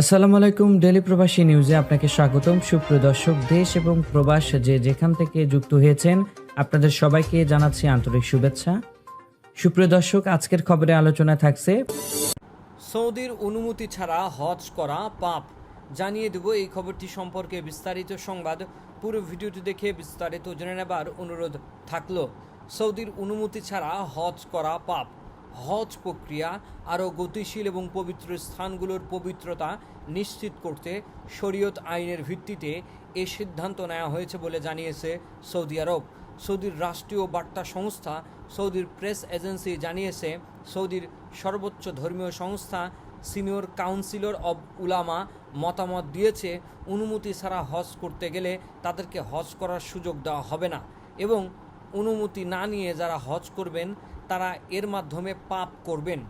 আসসালামু আলাইকুম ডেলি প্রবাসী নিউজে আপনাকে স্বাগতম। সুপ্রিয় দর্শক, দেশ এবং প্রবাস যে যেখান থেকে যুক্ত হয়েছেন, আপনাদের সবাইকে জানাচ্ছি আন্তরিক শুভেচ্ছা। সুপ্রিয় দর্শক, আজকের খবরে আলোচনা থাকছে সৌদির অনুমতি ছাড়া হজ করা পাপ। জানিয়ে দেব এই খবরটি সম্পর্কে বিস্তারিত সংবাদ। পুরো ভিডিওটি দেখে বিস্তারিত জেনে নেবার অনুরোধ থাকল। সৌদির অনুমতি ছাড়া হজ করা পাপ। হজ প্রক্রিয়া আরও গতিশীল এবং পবিত্র স্থানগুলোর পবিত্রতা নিশ্চিত করতে শরীয়ত আইনের ভিত্তিতে এ সিদ্ধান্ত নেওয়া হয়েছে বলে জানিয়েছে সৌদি আরব। সৌদির রাষ্ট্রীয় বার্তা সংস্থা, সৌদির প্রেস এজেন্সি জানিয়েছে, সৌদির সর্বোচ্চ ধর্মীয় সংস্থা সিনিয়র কাউন্সিলর অব উলামা মতামত দিয়েছে, অনুমতি ছাড়া হজ করতে গেলে তাদেরকে হজ করার সুযোগ দেওয়া হবে না এবং অনুমতি না নিয়ে যারা হজ করবেন, তারা এর মাধ্যমে পাপ করবেন।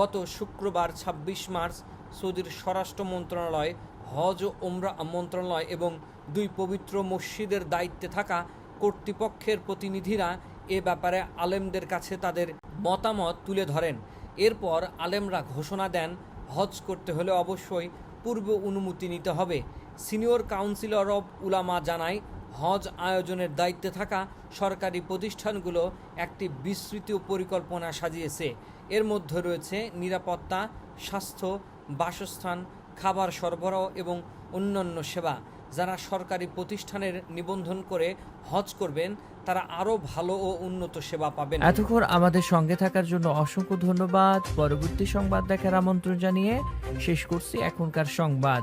গত শুক্রবার ২৬ মার্চ সৌদির স্বরাষ্ট্র মন্ত্রণালয়, হজ ও ওমরা মন্ত্রণালয় এবং দুই পবিত্র মসজিদের দায়িত্বে থাকা কর্তৃপক্ষের প্রতিনিধিরা এ ব্যাপারে আলেমদের কাছে তাদের মতামত তুলে ধরেন। এরপর আলেমরা ঘোষণা দেন, হজ করতে হলে অবশ্যই পূর্ব অনুমতি নিতে হবে। সিনিয়র কাউন্সিলর অব উলামা জানায় হজ আয়োজনের দায়িত্বে থাকা সরকারি প্রতিষ্ঠানগুলো একটি বিস্তৃত পরিকল্পনা সাজিয়েছে। এর মধ্যে রয়েছে নিরাপত্তা, স্বাস্থ্য, বাসস্থান, খাবার সরবরাহ এবং অন্যান্য সেবা। যারা সরকারি প্রতিষ্ঠানের নিবন্ধন করে হজ করবেন, তারা আরও ভালো ও উন্নত সেবা পাবেন। এতক্ষণ আমাদের সঙ্গে থাকার জন্য অসংখ্য ধন্যবাদ। পরবর্তী সংবাদ দেখার আমন্ত্রণ জানিয়ে শেষ করছি এখনকার সংবাদ।